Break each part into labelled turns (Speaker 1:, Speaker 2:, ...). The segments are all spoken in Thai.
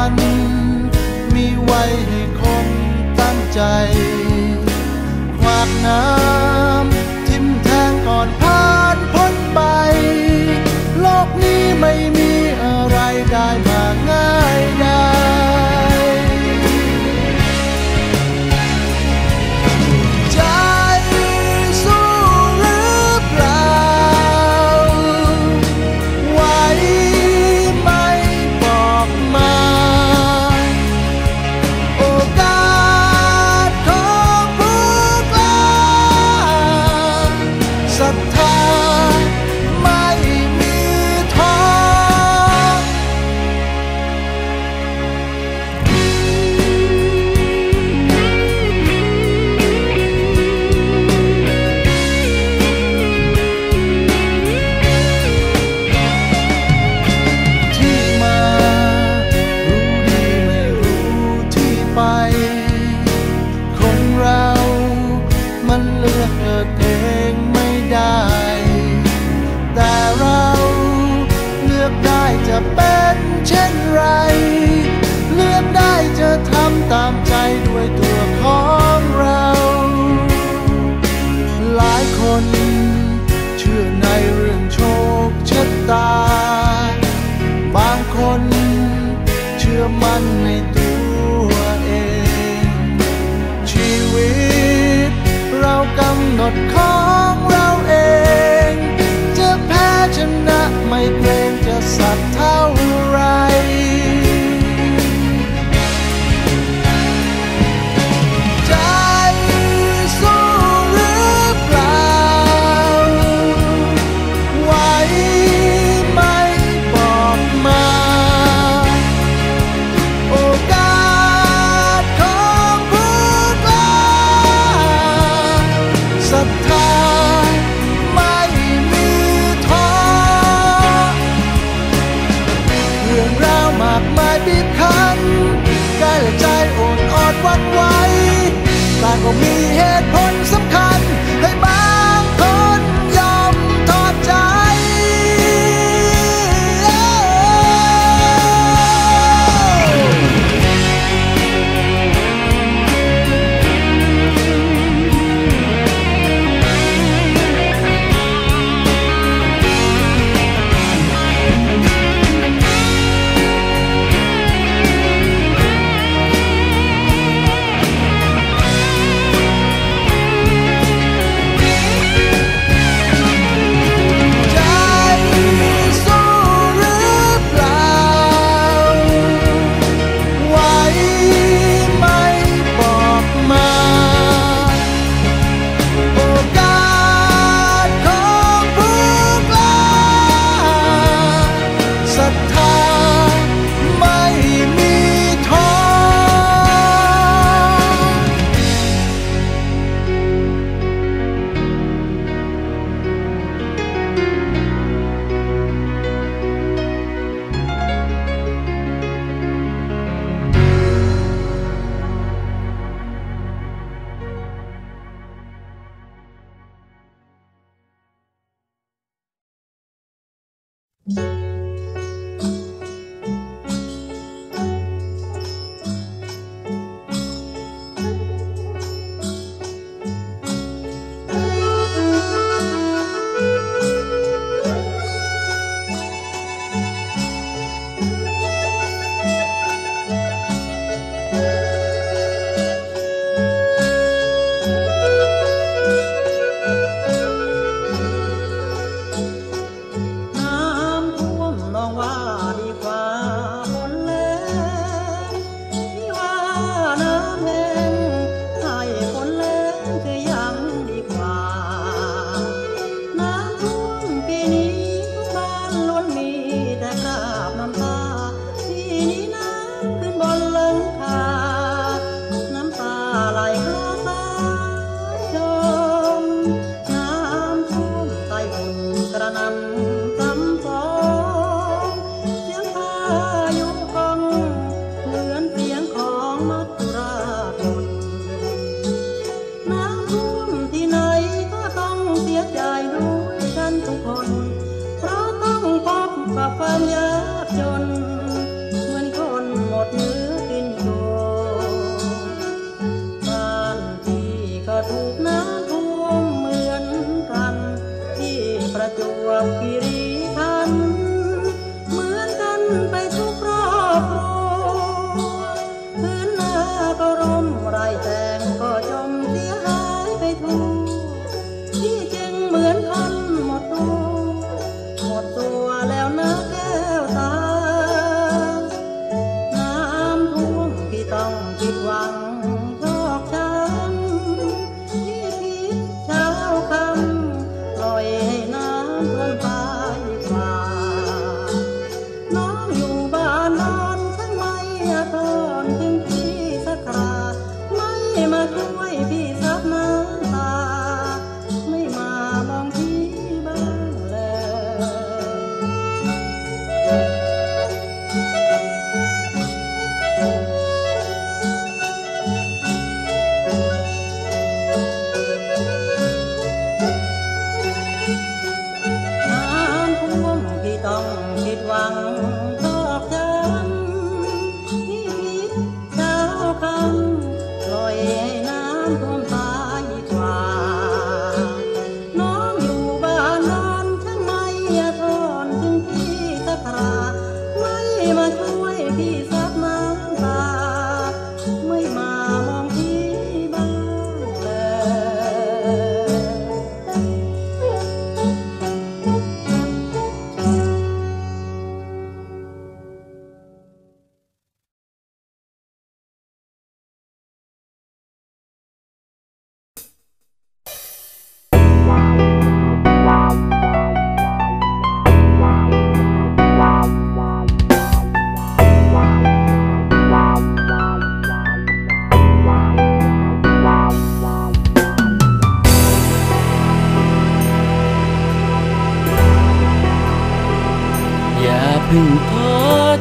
Speaker 1: ัน มีไว้ให้คนตั้งใจ ขวากน้ำ chân rầy conmigo.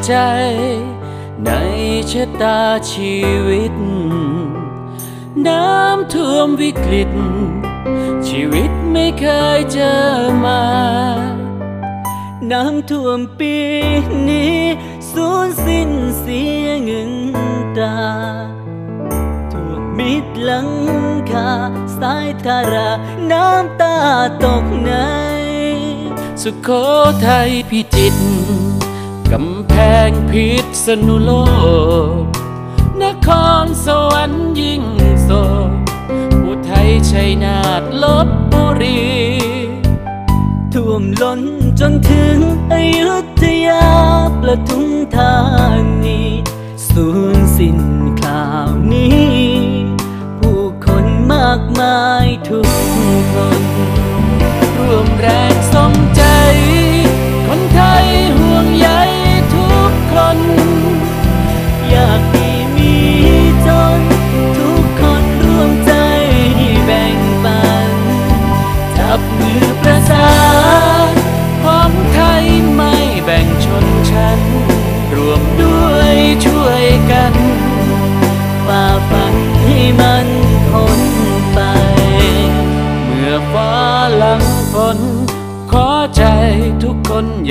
Speaker 1: ใจ ในชะตาชีวิต น้ำท่
Speaker 2: วมวิกฤต ชีวิตไม่เคยเจอมา
Speaker 3: น้ำท่วมปีนี้สูญสิ้นเสียเงินตาท่วมมิดหลังคาสายทารา น้ำตาตกใน
Speaker 2: สุโขทัยพิจิตร กำแพงพิษณุโลก นครสวรรค์ยิ่งโสอุทัยชัยนาทลบบุรี
Speaker 3: ท่วมล้นจนถึงอยุธ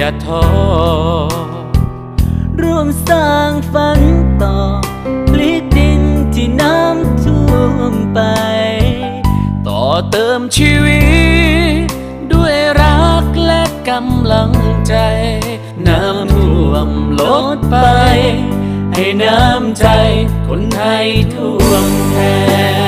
Speaker 3: อย่าท้
Speaker 2: อร่วม
Speaker 3: สร้างฝันต่อพลิกดินที่น้ำท่วมไป
Speaker 2: ต่อเติมชีวิต ด้วยรักและกำลังใจ น้ำท่วมลดไป ให้น้ำใจคนไทยท่วมแทน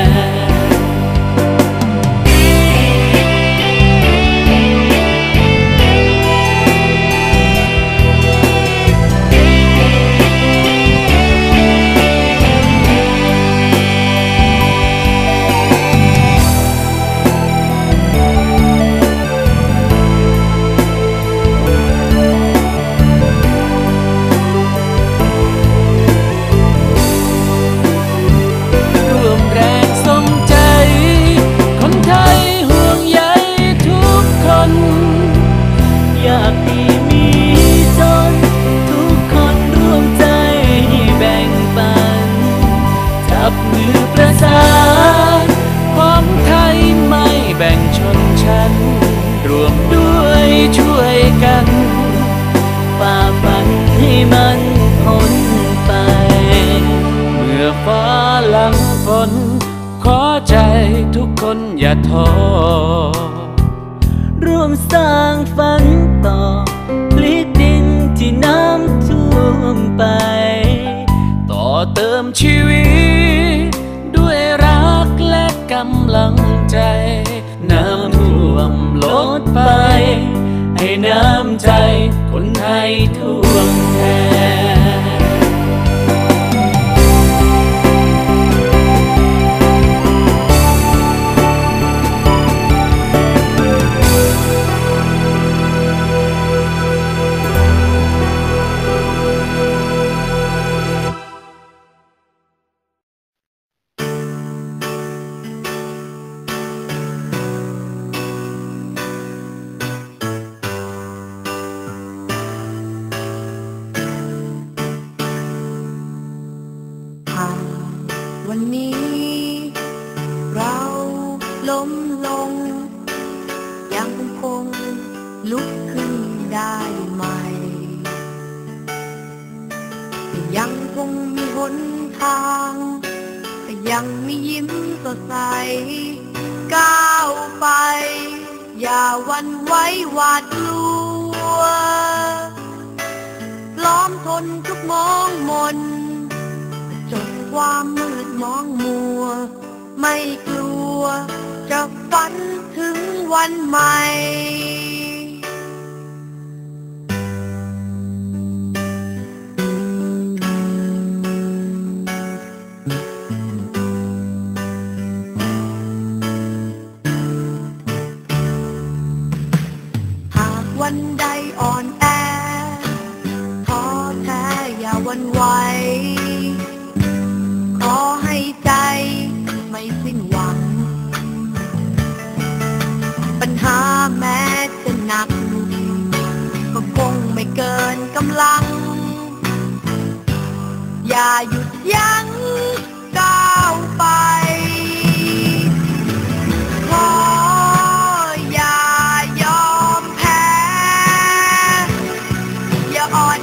Speaker 2: ท้
Speaker 3: อ
Speaker 2: ล้
Speaker 3: มล
Speaker 2: ง ยั
Speaker 4: งคงลุกขึ้นได้ไหม่ ยังคงมีหนทางแต่ยังไมียิ้มสดใส ก้าวไป อย่าวันไว้หวาดกลัวพร้อมทนทุกมองมนจนความมืดมองมัว ไม่กลัว จะฝันถึงวันใหม่หากวันใดอ่อนแอท้อแท้อย่าวันไหวขอให้ ถ้าแม้จะหนัก ก็คงไม่เกินกำลัง อย่าหยุดยั้งก้าวไปขออย่ายอมแพ้ อย่าอ่อน